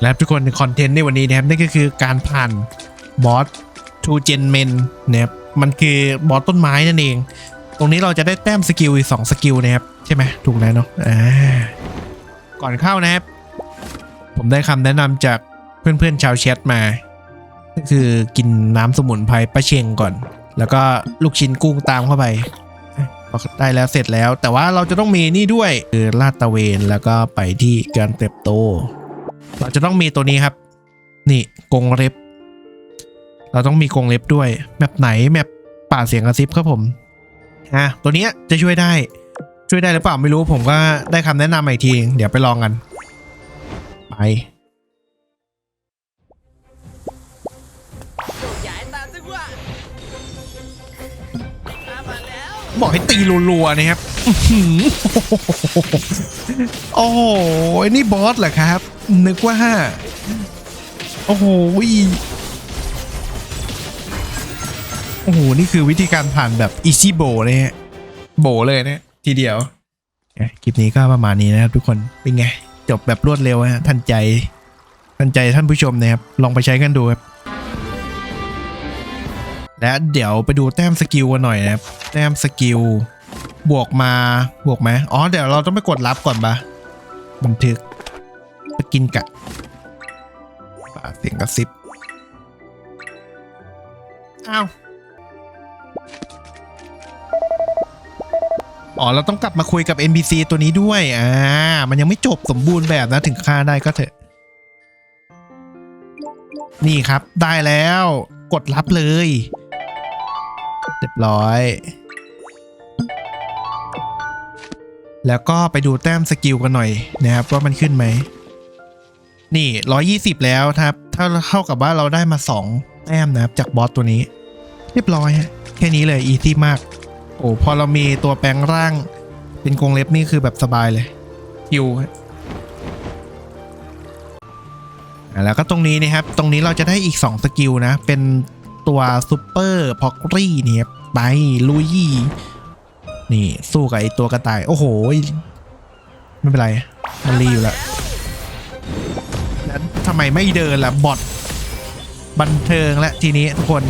และทุกคนคอนเทนต์ในวันนี้นะครับนั่นก็คือการผ่านบอสทูเจนเมนนะครับมันคือบอสต้นไม้นั่นเอง ตรงนี้เราจะได้แต้มสกิลอีก2สกิลนะครับใช่ไหมถูกแล้วเนาะอ่าก่อนเข้านะครับ ผมได้คำแนะนำจากเพื่อนๆชาวแชทมา ก็คือกินน้ำสมุนไพรปลาเชงก่อน แล้วก็ลูกชิ้นกุ้งตามเข้าไปพอได้แล้วเสร็จแล้ว แต่ว่าเราจะต้องมีนี่ด้วยคือลาดตะเวนแล้วก็ไปที่การเติบโต เราจะต้องมีตัวนี้ครับ นี่กงเล็บ เราต้องมีกงเล็บด้วย แมปไหนแมปป่าเสียงกระซิบครับผมอะตัวเนี้ยจะช่วยได้ช่วยได้หรือเปล่าไม่รู้ผมก็ได้คำแนะนำอีกที เดี๋ยวไปลองกัน ไปบอกให้ตีรัวๆนะครับอื้อหือโอ้โห นี่บอสเหรอครับ นึกว่าโอ้โหโอ้โห นี่คือวิธีการผ่านแบบอีซี่โบเลยฮะโบเลยเนะทีเดียวคลิปนี้ก็ประมาณนี้นะครับทุกคนเป็นไง จบแบบรวดเร็วฮะทันใจทันใจท่านผู้ชมนะครับ ลองไปใช้กันดูครับ และเดี๋ยวไปดูแต้มสกิลกันหน่อยนะครับ แต้มสกิล บวกมาบวกไหมอ๋อเดี๋ยวเราต้องไปกดรับก่อนปะบันทึก สกินกะป่าเสียงกระซิบอ้าวอ๋อเราต้องกลับมาคุยกับ NPC ตัวนี้ด้วย อ่า มันยังไม่จบสมบูรณ์แบบนะ ถึงฆ่าได้ก็เถอะ นี่ครับ ได้แล้ว กดรับเลย เรียบร้อย แล้วก็ไปดูแต้มสกิลกันหน่อยนะครับ ว่ามันขึ้นไหม นี่120แล้วครับ ถ้าเข้ากับว่าเราได้มา2แต้มนะครับจากบอสตัวนี้ เรียบร้อยฮะแค่นี้เลยอีซี่มาก โอ้พอเรามีตัวแปลงร่าง เป็นกรงเล็บนี่คือแบบสบายเลยคิวฮะอ่แล้วก็ตรงนี้นะครับ ตรงนี้เราจะได้อีก 2 สกิลนะ เป็นตัวซูเปอร์พ็อกรี่เนี่ยไปลุยนี่ สู้กับไอตัวกระต่าย โอ้โห ไม่เป็นไร มันรีอยู่แล้ว ทำไมไม่เดินล่ะบอทบันเทิงและทีนี้ทุกคน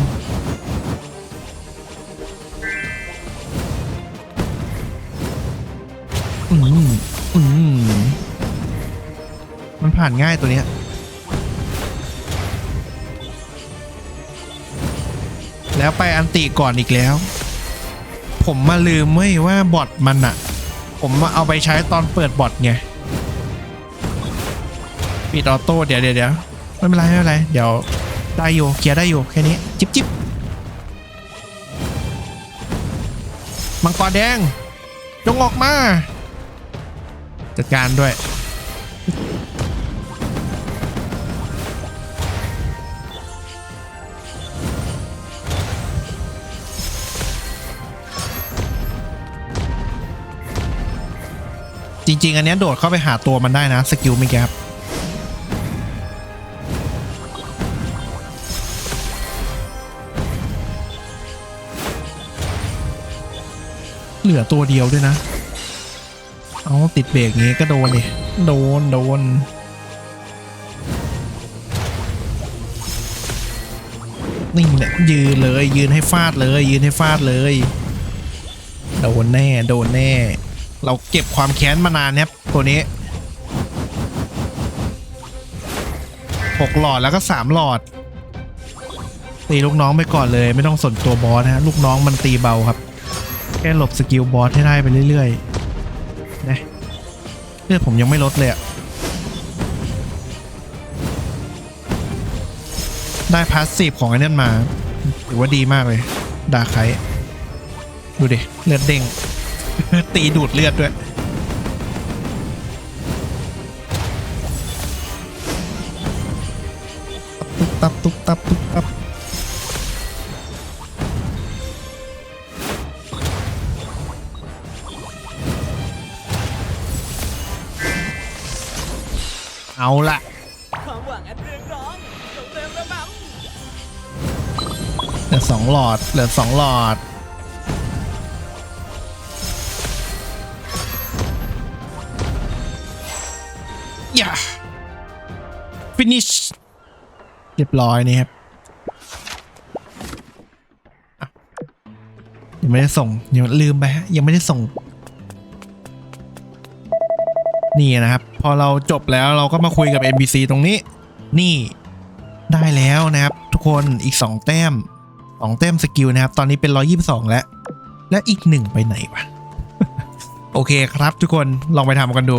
อืมอืมมันผ่านง่ายตัวเนี้ยแล้วไปอันติก่อนอีกแล้ว ผมมาลืมเว้ยว่าบอทมันอะผมมาเอาไปใช้ตอนเปิดบอทไง ปิดออโต้เดี๋ยวเดี๋ยวเดี๋ยวไม่เป็นไรไม่เป็นไรเดี๋ยวได้อยู่เคลียร์ได้อยู่แค่นี้จิบจิบมังกรแดงจงออกมา จัดการด้วย จริง ๆ อันนี้โดดเข้าไปหาตัวมันได้นะ สกิลไม่แกครับ เหลือตัวเดียวด้วยนะ เอาติดเบรกงี้ก็โดนดิโดนโดนนี่แหละยืนเลยยืนให้ฟาดเลย ยืนให้ฟาดเลย โดนแน่ โดนแน่ เราเก็บความแค้นมานานเนี่ยตัวนี้หกหลอดแล้วก็สามหลอดตีลูกน้องไปก่อนเลย ไม่ต้องสนตัวบอสนะฮะลูกน้องมันตีเบาครับ ค่หลบสกิลบอสให้ได้ไปเรื่อยๆนะเลือดผมยังไม่ลดเลยอะได้พาสซีฟของไอ้นั่นมาถือว่าดีมากเลยดาไคดูดิ เลือดเด้ง ตีดูดเลือดด้วยตุ๊บตับตุ๊บตับตุ๊บ เอาละความหวังอันเรืองรองจงเติมระบเหลือสองหลอด เหลือสองหลอด อย่าฟิ finish เรียบร้อยนี่ครับอะยังไม่ได้ส่งยังลืมไปฮะยังไม่ได้ส่ง นี่นะครับ พอเราจบแล้วเราก็มาคุยกับ NPC ตรงนี้ นี่ได้แล้วนะครับ ทุกคนอีก 2 แต้ม 2 แต้มสกิลนะครับ ตอนนี้เป็น 122 แล้ว และอีกหนึ่งไปไหนวะ โอเคครับทุกคนลองไปทำกันดู